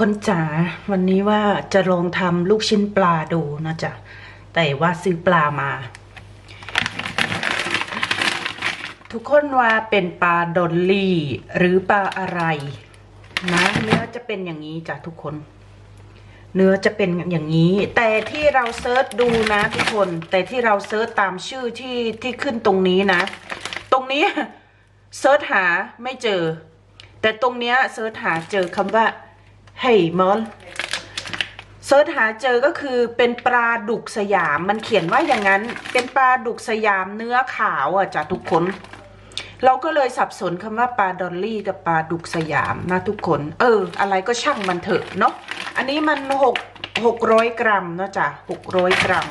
คนจ๋าวันนี้ว่าจะลองทำลูกชิ้นปลาดูนะจ๊ะแต่ว่าซื้อปลามา ทุกคนว่าเป็นปลาดอลลี่ หรือปลาอะไร นะเนื้อจะเป็นอย่างนี้จ้ะทุกคน เนื้อจะเป็นอย่างนี้ แต่ที่เราเซิร์ชดูนะทุกคน แต่ที่เราเซิร์ชตามชื่อที่ที่ขึ้นตรงนี้นะ ตรงนี้เซิร์ชหาไม่เจอ แต่ตรงเนี้ยเซิร์ชหาเจอคำว่า เฮ้ยมอนเซิร์ชหาเจอก็คือเป็นปลาดุกสยามมันเขียนว่าอย่างนั้น เป็นปลาดุกสยามเนื้อขาวอะจ้ะทุกคน เราก็เลยสับสนคำว่าปลาดอลลี่กับปลาดุกสยามนะทุกคน เออ อะไรก็ช่างมันเถอะเนาะอันนี้มันหกหกร้อยกรัมเนาะจ้ะหกร้อยกรัม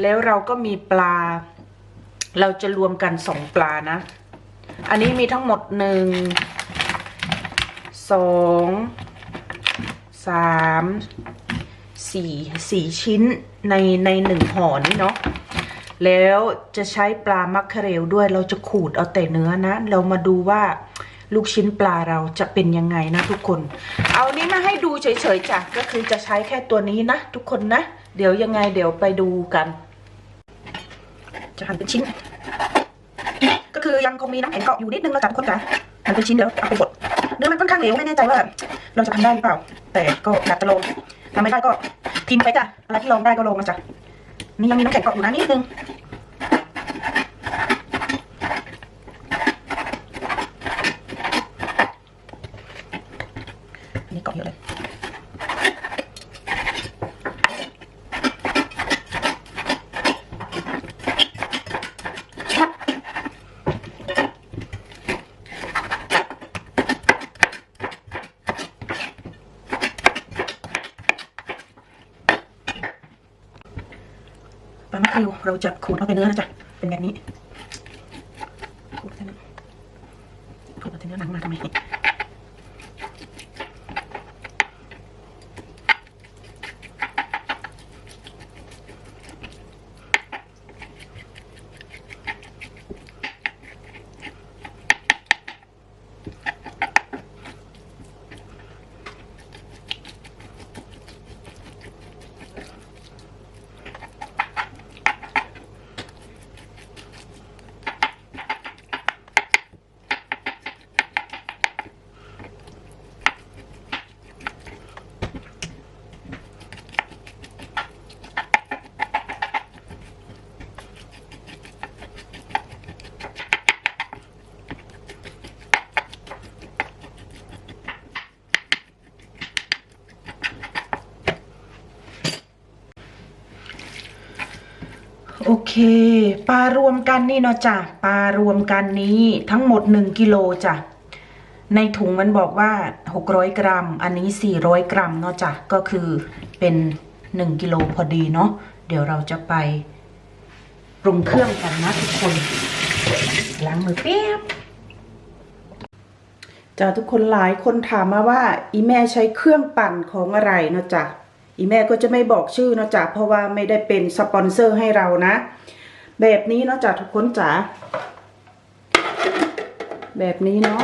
แล้วเราก็มีปลา เราจะรวมกันสองปลานะ อันนี้มีทั้งหมดหนึ่งสอง สามสี่สี่ชิ้นในในหนึ่งห่อนี้เนาะแล้วจะใช้ปลามักเคเรลด้วยเราจะขูดเอาแต่เนื้อนะ เรามาดูว่าลูกชิ้นปลาเราจะเป็นยังไงนะทุกคน เอานี้มาให้ดูเฉยๆจ้ะก็คือจะใช้แค่ตัวนี้นะทุกคนนะ เดี๋ยวยังไงเดี๋ยวไปดูกัน จะหั่นเป็นชิ้น ก็คือยังคงมีน้ำแข็งเกาะอยู่นิดนึงนะจ๊ะทุกคนจ๋าหั่นเป็นชิ้นเดี๋ยวเอาไปบด เนื้อมันค่อนข้างเหลวไม่แน่ใจว่า เราจะทำได้หรือเปล่า แต่ก็อยากจะลองทำไม่ได้ก็พิมพ์ไปจ้ะอะไรที่ลองได้ก็ลองมาจ้ะนี่ยังมีน้ำแข็งเกาะอยู่นะนิดนึงอันนี่เกาะเยอะเลย ปลาแมคคิว เราจะขูดเอาไปเนื้อนะจ๊ะเป็นแบบนี้ขูดเอาแต่เนื้อขูดเอาแต่เนื้อหนังมาทำไมนี่โอ เค ปลารวมกันนี่เนาะจ้ะปลารวมกันนี้ทั้งหมด1กิโลจ้ะในถุงมันบอกว่า600กรัม อันนี้400กรัมเนาะจ้ะก็คือเป็น1กิโลพอดีเนาะเดี๋ยวเราจะไปปรุงเครื่องกันนะทุกคนล้างมือเปียบจ้ะทุกคนหลายคนถามมาว่า อีแม่ใช้เครื่องปั่นของอะไรเนาะจ้ะ อีแม่ก็จะไม่บอกชื่อนะจ้ะเพราะว่าไม่ได้เป็นสปอนเซอร์ให้เรานะ แบบนี้เนาะจ้ะทุกคนจ๋าแบบนี้เนาะ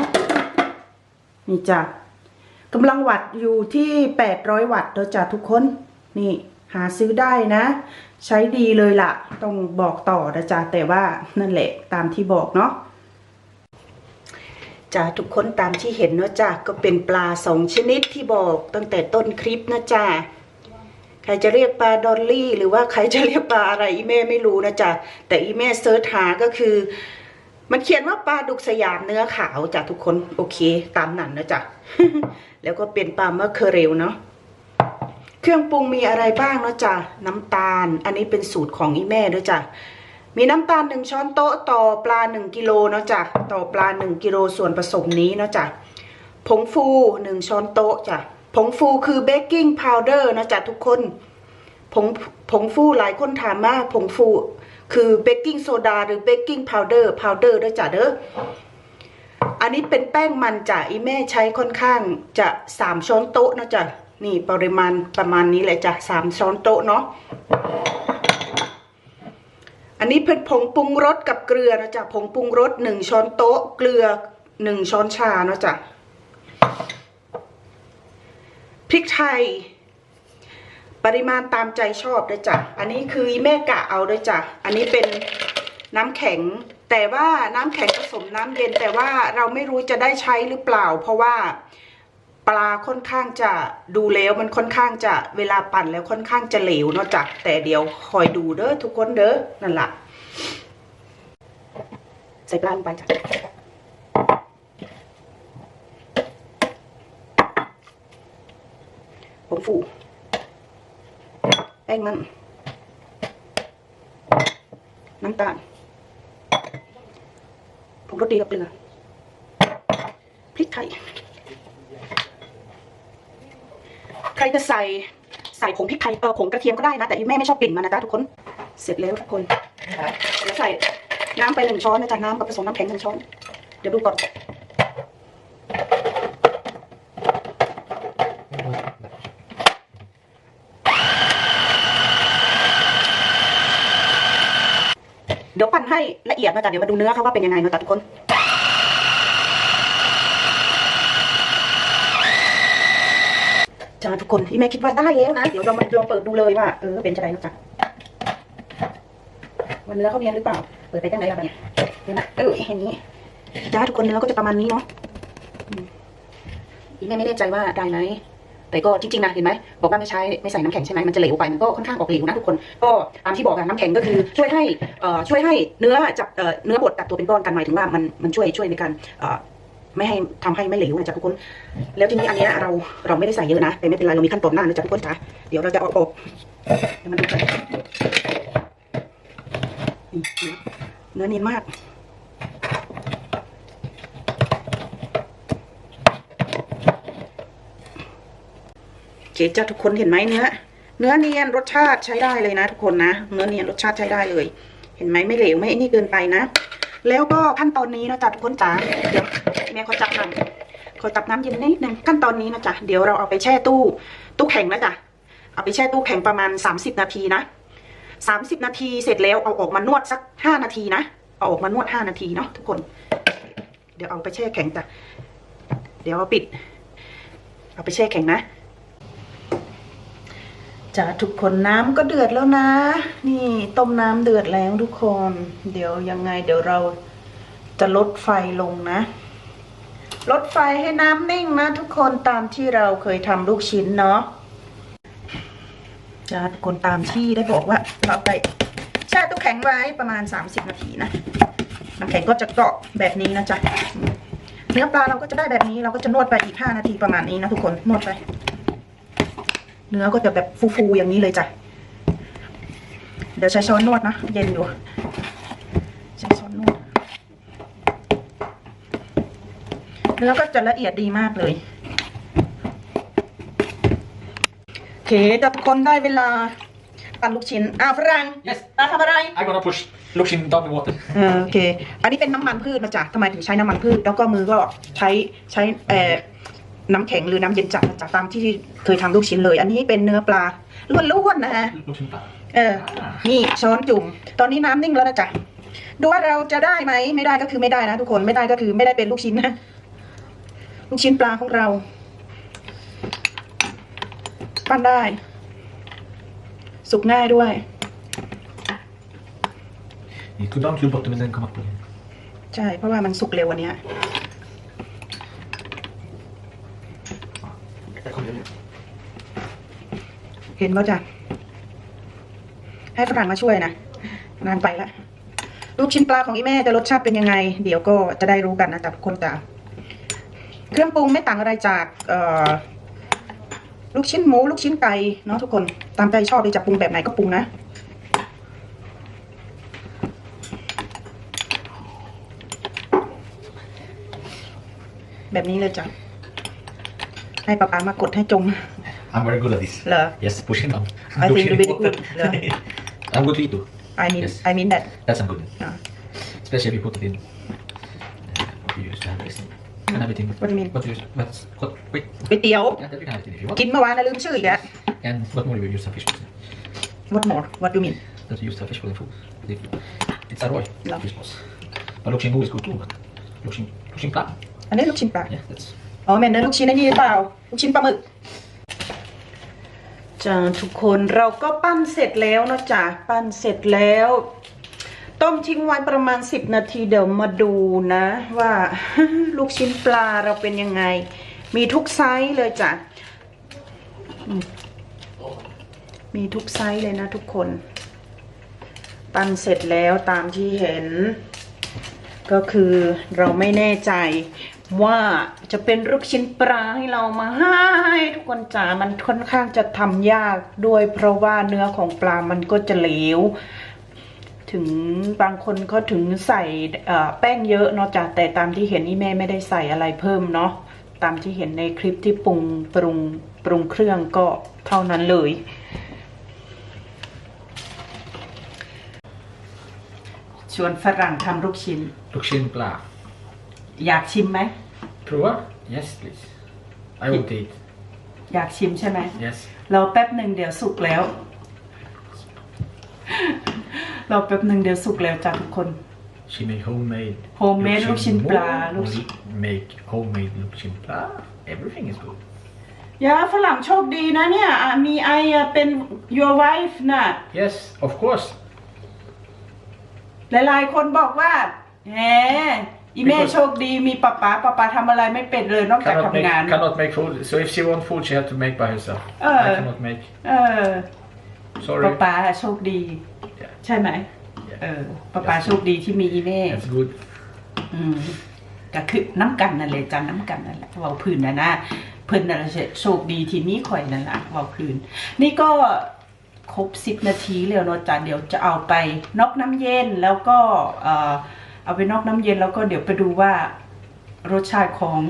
นี่จ้ะกำลังวัดอยู่ที่ 800 วัตต์เด้อจ้ะทุกคนนี่หาซื้อได้นะ ใช้ดีเลยล่ะ ต้องบอกต่อนะจ้ะแต่ว่านั่นแหละตามที่บอกเนาะจ้ะทุกคนตามที่เห็นเนาะจ้ะก็เป็นปลาสองชนิดที่บอกตั้งแต่ต้นคลิปนะจ้ะ ใครจะเรียกปลาดอลลี่ หรือว่าใครจะเรียกปลาอะไรอีแม่ไม่รู้นะจ้ะแต่อีแม่เซิร์ชหาก็คือ มันเขียนว่าปลาดุกสยามเนื้อขาวจ้ะทุกคนโอเค ตามนั้นนะจ๊ะแล้วก็เป็นปลามะเคอเรลเนาะเครื่องปรุงมีอะไรบ้างเนาะจ้ะน้ำตาล อันนี้เป็นสูตรของอีแม่ด้วยจ้ะมีน้ำตาลหนึ่งช้อนโต๊ะต่อปลาหนึ่งกิโลเนาะจ้ะต่อปลาหนึ่งกิโลส่วนผสมนี้เนาะจ้ะผงฟูหนึ่งช้อนโต๊ะจ้ะ ผงฟูคือเบกกิ้งพาวเดอร์นะจ้ะทุกคน ผงผงฟูหลายคนถามมาผงฟูคือเบกกิ้งโซดาหรือเบกกิ้งพาวเดอร์พาวเดอร์ด้วยจ้ะเด้ออันนี้เป็นแป้งมันจ้ะอีแม่ใช้ค่อนข้างจะสามช้อนโต๊ะนะจ้ะนี่ปริมาณประมาณนี้แหละจ้ะสามช้อนโต๊ะเนาะอันนี้เป็นผงปรุงรสกับเกลือนะจ๊ะผงปรุงรสหนึ่งช้อนโต๊ะ เกลือหนึ่งช้อนชาเนาะจ๊ะ พริกไทย ปริมาณตามใจชอบเลยจ้ะ อันนี้คือแม่กะเอาด้วยจ้ะ อันนี้เป็นน้ำแข็ง แต่ว่าน้ำแข็งผสมน้ำเย็น แต่ว่าเราไม่รู้จะได้ใช้หรือเปล่า เพราะว่าปลาค่อนข้างจะดูแล้วมันค่อนข้างจะเวลาปั่นแล้วค่อนข้างจะเหลวเนาะจ้ะ แต่เดี๋ยวคอยดูเด้อทุกคนเด้อนั่นแหละใส่ปลาลงไปจ้ะ ผงฟูแป้งมัน น้ำตาลผงรสดีกับเกลือพริกไทย ใครจะใส่ใส่ผงพริกไทยเออผงกระเทียมก็ได้นะ แต่แม่ไม่ชอบกลิ่นมันนะจ๊ะทุกคน เสร็จแล้วทุกคนแล้วใส่น้ำไปหนึ่งช้อนนะจ๊ะน้ำกับผสมน้ำแข็งหนึ่งช้อน เดี๋ยวดูก่อน ให้ละเอียดนะจ๊ะเดี๋ยวมาดูเนื้อเขาว่าเป็นยังไงนะจ๊ะทุกคนจ้าทุกคนที่แม่คิดว่าได้แล้วนะเดี๋ยวเรามาลองเปิดดูเลยว่าเออเป็นจะไรนะจ๊ะวันเนื้อเขาเนียนหรือเปล่า เปิดไปตั้งไหนแล้วเนี่ยเห็นไหมเออเห็นนี้จ้าทุกคนเนื้อก็จะประมาณนี้เนาะอีแม่ไม่แน่ใจว่าได้ไหม แต่ก็จริงๆนะเห็นไหมบอกว่าไม่ใช้ไม่ใส่น้ำแข็งใช่ไหมมันจะเหลวไปมันก็ค่อนข้างออกเหลวนะทุกคน ก็ตามที่บอกอะน้ำแข็งก็คือช่วยให้อ่อช่วยให้เนื้อจับเอ่อเนื้อบดจับตัวเป็นก้อนกันหมายถึงว่ามันมันช่วยช่วยในการเอ่อไม่ให้ทำให้ไม่เหลวนะจ๊ะทุกคน แล้วทีนี้อันนี้เราเราไม่ได้ใส่เยอะนะแต่ไม่เป็นไรเรามีขั้นตอนหน้านะจ๊ะทุกคนจ๋าเดี๋ยวเราจะอาออกเดี๋ยวมันดูกันเนื้อเนียนมาก เคจ้าทุกคนเห็นไหมเนื้อ เนื้อเนียนรสชาติใช้ได้เลยนะ ทุกคนนะ เนื้อเนียนรสชาติใช้ได้เลย เห็นไหมไม่เหลวไม่นี่เกินไปนะ แล้วก็ขั้นตอนนี้นะจ๊ะทุกคนจ๋าเดี๋ยวแม่ขอจับน้ำเขอจับน้ำเย็นนิดนึงขั้นตอนนี้นะจ๊ะเดี๋ยวเราเอาไปแช่ตู้ ตู้แข็งนะจ๊ะเอาไปแช่ตู้แข็งประมาณ 30 นาทีนะ 30 นาทีเสร็จแล้วเอาออกมานวดสัก 5 นาทีนะเอาออกมานวด 5 นาทีเนาะทุกคน เดี๋ยวเอาไปแช่แข็งจ้ะเดี๋ยวเอาปิด เอาไปแช่แข็งนะ จ้าทุกคนน้ำก็เดือดแล้วนะ นี่ต้มน้ำเดือดแล้วทุกคน เดี๋ยวยังไง เดี๋ยวเราจะลดไฟลงนะ ลดไฟให้น้ำนิ่งนะ ทุกคนตามที่เราเคยทำลูกชิ้นเนาะจ้าทุกคนตามที่ได้บอกว่าเราไปแช่ตู้แข็งไว้ประมาณ 30 นาทีนะน้ำแข็งก็จะเกาะแบบนี้นะจ๊ะเนื้อปลาเราก็จะได้แบบนี้เราก็จะนวดไปอีก 5 นาทีประมาณนี้นะทุกคนนวดไป เนื้อก็จะแบบฟูๆอย่างนี้เลยจ้ะ เดี๋ยวใช้ช้อนนวดนะ เย็นอยู่ ใช้ช้อนนวด เนื้อก็จะละเอียดดีมากเลยโอเคแต่ทุกคนได้เวลาปั่นลูกชิ้นอ้าวฝรั่ง Yes. อะทำอะไร I'm gonna push Luxin down the water. เออโอเค อันนี้เป็นน้ำมันพืชมาจากทำไมถึงใช้น้ำมันพืช แล้วก็มือก็ใช้ใช้เอ่อ น้ำแข็งหรือน้ำเย็นจัดมาจากตามที่เคยทำลูกชิ้นเลย อันนี้เป็นเนื้อปลาล้วนๆนะฮะ Luxin pad. เออ นี่ช้อนจุ่ม ตอนนี้น้ำนิ่งแล้วนะจ๊ะดูว่าเราจะได้ไหมไม่ได้ก็คือไม่ได้นะทุกคนไม่ได้ก็คือไม่ได้เป็นลูกชิ้นนะลูกชิ้นปลาของเรา ปั้นได้ สุกง่ายด้วย You go down to the bottom and then come up again. ใช่เพราะว่ามันสุกเร็ววันเนี้ เห็นว่าจะให้ฝรั่งมาช่วยนะนานไปละลูกชิ้นปลาของอีแม่จะรสชาติเป็นยังไง เดี๋ยวก็จะได้รู้กันนะจ๊ะทุกคนจ้ะเครื่องปรุงไม่ต่างอะไรจากลูกชิ้นหมู ลูกชิ้นไก่เนาะทุกคนตามใจชอบเลยจะปรุงแบบไหนก็ปรุงนะแบบนี้เลยจ้ะให้ป๊าป๊ามากดให้จม I'm very good at this. เหรอ Yes, pushing down. I think Luxin you're very water. good. Yeah. I'm good to eat too. I mean Yes. I mean that That's I'm good. Yeah. Especially if you put it in. uh, What do you use to have this? You can have it in. What do you mean? What do you use? What's, what, wait. ก๋วยเตี๋ยว Yeah, that you can have it in if you want. กินเมื่อวานนะลืมชื่ออีกแล้ว And what more you use some fish? What more What do you mean That you use some fish for the food. If- It's a raw Yeah. fish balls. But Luxin Bo is good too. But Luxin, Luxin pad. อันนี้ลูกชิ้นปลา Yeah, that's อ๋อแม่นเนื้อลูกชิ้นไอ้นี่หรือเปล่า ลูกชิ้นปลาหมึก จ้าทุกคนเราก็ปั้นเสร็จแล้วนะจ๊ะปั้นเสร็จแล้ว ต้มทิ้งไว้ประมาณ10นาทีเดี๋ยวมาดูนะ ว่าลูกชิ้นปลาเราเป็นยังไง มีทุกไซส์เลยจ้ะมีทุกไซส์เลยนะทุกคน ปั้นเสร็จแล้วตามที่เห็น ก็คือเราไม่แน่ใจ ว่าจะเป็นลูกชิ้นปลาให้เรามาให้ทุกคนจ๋ามันค่อนข้างจะทำยากด้วย เพราะว่าเนื้อของปลามันก็จะเหลว ถึงบางคนเขาถึงใส่แป้งเยอะเนาะจ้ะแต่ตามที่เห็นนี่แม่ไม่ได้ใส่อะไรเพิ่มเนาะตามที่เห็นในคลิปที่ปรุงปรุงปรุงเครื่องก็เท่านั้นเลย ชวนฝรั่งทำลูกชิ้น Luxin pla. อยากชิมไหม Prova? Yes, please. I won't eat. อยากชิมใช่ไหม Yes. รอแป๊บหนึ่งเดี๋ยวสุกแล้วรอแป๊บหนึ่งเดี๋ยวสุกแล้วจ้ะทุกคน She make homemade. Homemade Luxin pla, More Luxin- Make homemade Luxin pla. Everything is good. ยาฝรั่งโชคดีนะเนี่ยอะมีไออะเป็น your wife น่ะ Yes, of course. หลายๆคนบอกว่าแหม อีแม่ Because- โชคดีมีป๊าป๊าป๊าป๊าทำอะไรไม่เป็นเลยนอกจาก Cannot make, ทำงาน cannot make food. So if she want food, she have to make by herself. Uh. I cannot make. เออ Sorry. ป๊าป๊าโชคดี Yeah. ใช่ไหม Yeah. เออป๊าป๊าโชคดีที่มีอีแม่ That's good. อืมก็คือน้ำกันนั่นแหละจ้ะน้ำกันนั่นแหละเว้าพื้นนะนะเพิ่นน่ะโชคดีที่มีข่อยนั่นแหละเว้าพื้น นี่ก็ครบสิบนาทีแล้วเนาะจ้ะเดี๋ยวจะเอาไปนอกน้ำเย็นแล้วก็เอ่อ เอาไปนอกน้ำเย็นแล้วก็เดี๋ยวไปดูว่ารสชาติของ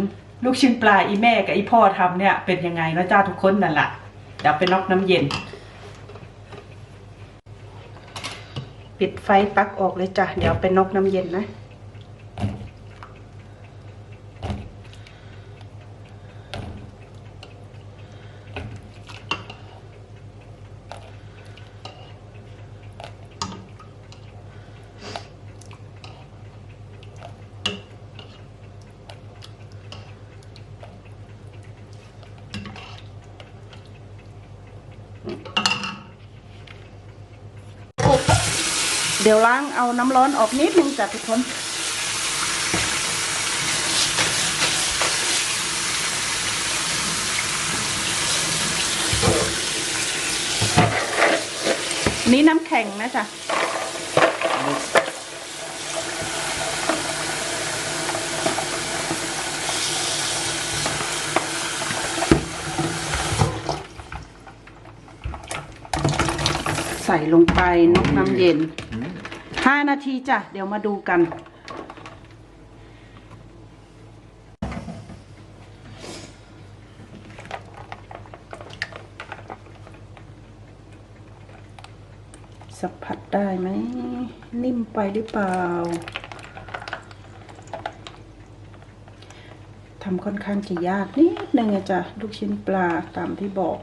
ลูกชิ้นปลาอีแม่กับอีพ่อทำเนี่ย เป็นยังไงนะจ้าทุกคนนั่นแหละเดี๋ยวไปนอกน้ำเย็น ปิดไฟปักออกเลยจ้ะเดี๋ยวไปนอกน้ำเย็นนะ เดี๋ยวล้างเอาน้ำร้อนออกนิดนึงจ้ะทุกคนนี่น้ำแข็งนะจ๊ะใส่ลงไปนกน้ำเย็น ห้านาทีจ้ะ เดี๋ยวมาดูกัน สัมผัสได้ไหม นิ่มไปหรือเปล่าทำค่อนข้างจะยากนิดนึงอะจ้ะ ลูกชิ้นปลาตามที่บอก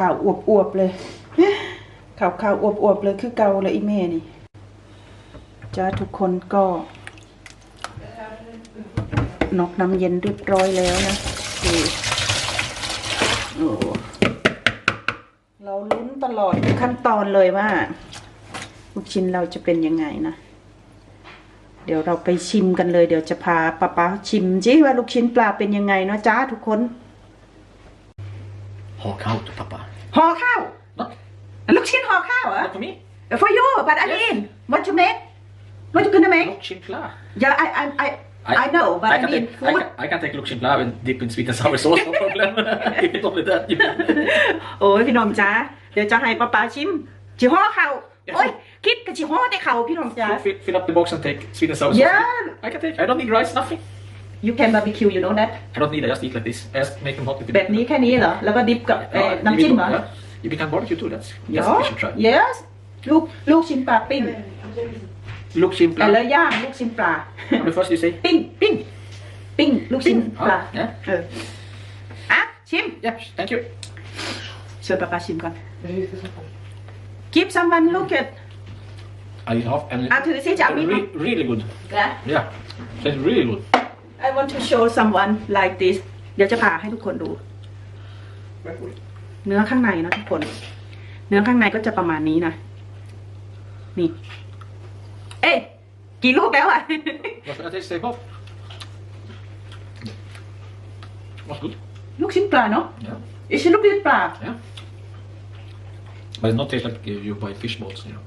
ขาวขาวอวบอวบๆเลยขาวขาวอวบอวบๆเลยคือเกาเลยอีเมนี่จ้าทุกคนก็นอกน้ำเย็นเรียบร้อยแล้วนะโอเคโอ้เราลุ้นตลอดทุกขั้นตอนเลยว่าลูกชิ้นเราจะเป็นยังไงนะ เดี๋ยวเราไปชิมกันเลย เดี๋ยวจะพาป้าป๊าชิมจิว่าลูกชิ้นปลาเป็นยังไงเนาะจ้าทุกคน Hak out, pappa. ห่อข้าว What? ลูกชิ้นห่อข้าวเหรอ Not for me. For you but I mean what you make what you gonna make Luxin pla. yeah I I I I know but I, can mean take, I, food can, I can take Luxin pla and dip in sweet and sour sauce, no problem. if it's only that. โอ้ยพี่น้องจ้าเดี๋ยวจะให้ป้าป๊าชิมจิห่อข้าวโอ้ยคิดกับจิห่อแต่ข้าวพี่น้องจ้า fill, fill up the box and take sweet and sour sauce. Yeah. I can take. I don't need rice, nothing. you can barbecue you know that I don't need. I just eat like this. I just make them hot with the แบบนี้แค่นี้เหรอ แล้วก็ดิฟกับเอ่อ Yeah, น้ำจิ้มเหรอ yeah. You can barbecue too. That's, that's Yeah. you should try. yes ลูกลูกชิ้นปลาปิ้ง Luxin แต่ pla. แล้วย่างลูกชิ้นปลา The first you say. ปิ้งปิ้งปิ้งลูกชิ้นปลา อ่ะ เอออ่ะชิม Yeah, thank you. เชิญป้าป๊าชิมก่อน Keep someone look at I eat half and อ่ะถือสิจะเอามีดมา really, really good. นะ Yeah. Tastes really good. I want to show someone like this เดี๋ยวจะผ่าให้ทุกคนดู เนื้อข้างในนะทุกคน เนื้อข้างในก็จะประมาณนี้นะ นี่ เอ๊ะกี่ลูกแล้วอะ Vad ska jag testa i pop? Varsågod. ลูกชิ้นปลาเนาะ Ja. อิชิลูกชิ้นปลา ja. But it's not taste like uh, you buy fish balls, you know.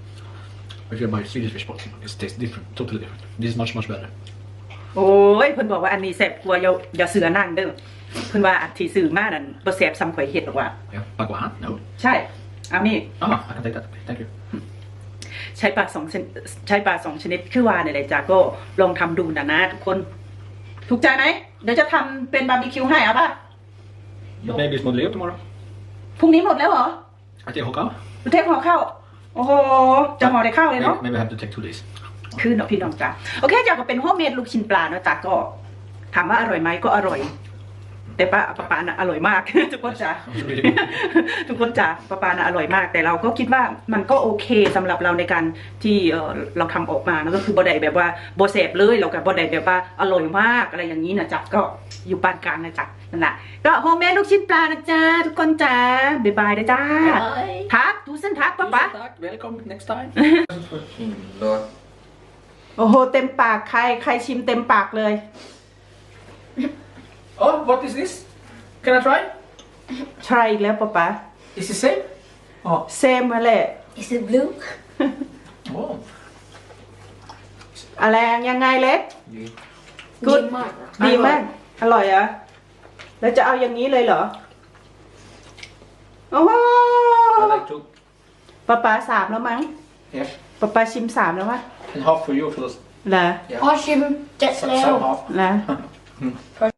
If you buy Swedish fish balls, you know, it tastes different, totally different. This is much, much better. โอ้ยเพิ่นบอกว่าอันนี้แซ่บกว่าอย่าอย่าเสือนั่งเด้อเพิ่นว่าอันที่ซื้อมานั่นบ่แซ่บซ้ำข่อยเฮ็ดหรอกว่า Yeah. Baguan? No. ใช่ เอานี่ Ah, I can take that. Thank you. ใช้ปลาสองชนิดใช้ปลาสองชนิดคือว่าเนี่ยแหละจ้าก็ลองทำดูนะนะทุกคน ถูกใจไหม เดี๋ยวจะทำเป็นบาร์บีคิวให้เอาป่ะ But maybe it's not Leo tomorrow. พรุ่งนี้หมดแล้วเหรอ I take Hoka. ประเทศห่อข้าว โอ้โห จะห่อได้ข้าวเลย Maybe, เนาะ maybe I have to take two days. คือเนาะพี่น้องจ้าโอเคจ้าก็เป็นโฮมเมดลูกชิ้นปลาเนาะจ้าก็ถามว่าอร่อยไหมก็อร่อย แต่ป้าป้าปาน่ะอร่อยมาก ทุกคนจ้า It's really good. ทุกคนจ๋าปลาปลานะอร่อยมาก แต่เราก็คิดว่ามันก็โอเคสำหรับเราในการที่เออเราทำออกมานะก็คือบอดได้แบบว่าโบเสบเลยเรากับบอดได้แบบว่าอร่อยมากอะไรอย่างนี้นะจ๊ะก็อยู่ปานกลางนะจ๊ะนั่นแหละก็โฮมเมดลูกชิ้นปลานะจ๊ะทุกคนจ๋าบ๊ายบายนะจ๊ะ Bye. ทักดูเส้นทักป๊าป๊า Tack, welcome next time. Himla. โอ้โห เต็มปากใคร ใครชิมเต็มปากเลย Oh, what is this? Can I try? ใช่อีกแล้วป๊าป๊า Is it same? Oh. เซมมาเลย Is it blue? oh. อะไรยังไงเล็ก Good. ดีมากดีมาก อร่อยเหรอะแล้วจะเอาอย่างนี้เลยเหรอ โอ้โห I like to. ป๊าป๊าสามแล้วมั้ง Yeah. ป๊าป๊าชิมสามแล้ววะ And half for you first. เหรอพอชิมเจ็ด Some, แล้ว some half. เหรอ